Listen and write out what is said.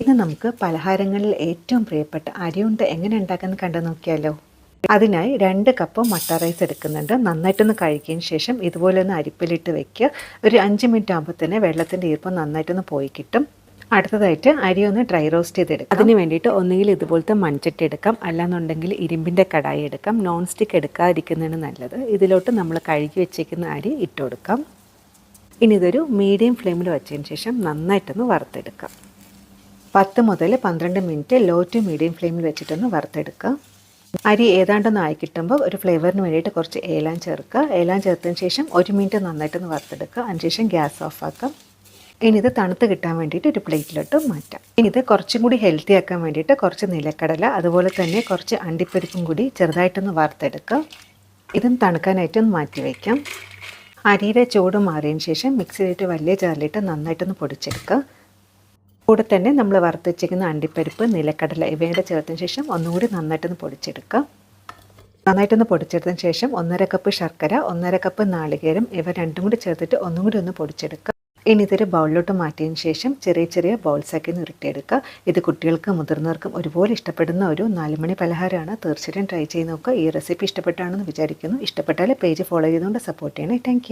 ഇന്ന് നമുക്ക് പലഹാരങ്ങളിൽ ഏറ്റവും പ്രിയപ്പെട്ട അരിയുണ്ട എങ്ങനെ ഉണ്ടാക്കുന്നത് കണ്ടു നോക്കിയാലോ? അതിനായി രണ്ട് കപ്പ് മട്ട റൈസ് എടുക്കുന്നുണ്ട്. നന്നായിട്ടൊന്ന് കഴുകിയതിന് ശേഷം ഇതുപോലെ ഒന്ന് അരിപ്പിലിട്ട് വെക്കുക. ഒരു അഞ്ച് മിനിറ്റ് ആകുമ്പോൾ തന്നെ വെള്ളത്തിന്റെ ഈർപ്പം നന്നായിട്ടൊന്ന് പോയി കിട്ടും. അടുത്തതായിട്ട് അരി ഒന്ന് ഡ്രൈ റോസ്റ്റ് ചെയ്തെടുക്കാം. അതിന് വേണ്ടിയിട്ട് ഒന്നുകിൽ ഇതുപോലത്തെ മൺചട്ടി എടുക്കാം. അല്ലാന്നുണ്ടെങ്കിൽ ഇരുമ്പിന്റെ കടായി എടുക്കാം. നോൺ സ്റ്റിക്ക് എടുക്കാതിരിക്കുന്നതാണ് നല്ലത്. ഇതിലോട്ട് നമ്മൾ കഴുകി വെച്ചേക്കുന്ന അരി ഇട്ട് കൊടുക്കാം. ഇനി ഇതൊരു മീഡിയം ഫ്ലെയിമിൽ വെച്ചതിന് ശേഷം നന്നായിട്ടൊന്ന് വറുത്തെടുക്കാം. പത്ത് മുതൽ പന്ത്രണ്ട് മിനിറ്റ് ലോ ടു മീഡിയം ഫ്ലെയിമിൽ വെച്ചിട്ടൊന്ന് വറുത്തെടുക്കുക. അരി ഏതാണ്ടൊന്ന് ആയി കിട്ടുമ്പോൾ ഒരു ഫ്ലേവറിന് വേണ്ടിയിട്ട് കുറച്ച് ഏലാൻ ചേർക്കുക. ഏലാൻ ചേർത്തതിന് ശേഷം ഒരു മിനിറ്റ് നന്നായിട്ടൊന്ന് വറുത്തെടുക്കുക. അതിനുശേഷം ഗ്യാസ് ഓഫ് ഇനി ഇത് തണുത്ത് കിട്ടാൻ വേണ്ടിയിട്ട് ഒരു പ്ലേറ്റിലോട്ട് മാറ്റാം. ഇനി ഇത് കുറച്ചും കൂടി ഹെൽത്തി ആക്കാൻ വേണ്ടിയിട്ട് കുറച്ച് നിലക്കടല അതുപോലെ തന്നെ കുറച്ച് അണ്ടിപ്പരിപ്പും കൂടി ചെറുതായിട്ടൊന്ന് വറുത്തെടുക്കുക. ഇതും തണുക്കാനായിട്ടൊന്ന് മാറ്റി വയ്ക്കാം. അരിയുടെ ചൂട് മാറിയതിന് ശേഷം മിക്സിയിലിട്ട് വലിയ ജാറിലിട്ട് നന്നായിട്ടൊന്ന് പൊടിച്ചെടുക്കുക. കൂടെ തന്നെ നമ്മൾ വറുത്ത് വെച്ചിരിക്കുന്ന അണ്ടിപ്പരിപ്പ് നിലക്കടല ഇവയുടെ ചേർത്തതിന് ശേഷം ഒന്നുകൂടി നന്നായിട്ടൊന്ന് പൊടിച്ചെടുക്കാം. നന്നായിട്ടൊന്ന് പൊടിച്ചെടുത്തതിന് ശേഷം ഒന്നര കപ്പ് ശർക്കര ഒന്നര കപ്പ് നാളികേരം ഇവ രണ്ടും കൂടി ചേർത്തിട്ട് ഒന്നും കൂടി ഒന്ന് പൊടിച്ചെടുക്കുക ഇനി ഇതൊരു ബൗളിലോട്ട് മാറ്റിയതിന് ശേഷം ചെറിയ ചെറിയ ബൗൾസാക്കി നിർത്തിയെടുക്കുക ഇത് കുട്ടികൾക്കും മുതിർന്നവർക്കും ഒരുപോലെ ഇഷ്ടപ്പെടുന്ന ഒരു നാലുമണി പലഹാരമാണ്. തീർച്ചയായിട്ടും ട്രൈ ചെയ്ത് നോക്കുക. ഈ റെസിപ്പി ഇഷ്ടപ്പെട്ടാണെന്ന് വിചാരിക്കുന്നു. ഇഷ്ടപ്പെട്ടാൽ പേജ് ഫോളോ ചെയ്തുകൊണ്ട് സപ്പോർട്ട് ചെയ്യണേ. താങ്ക്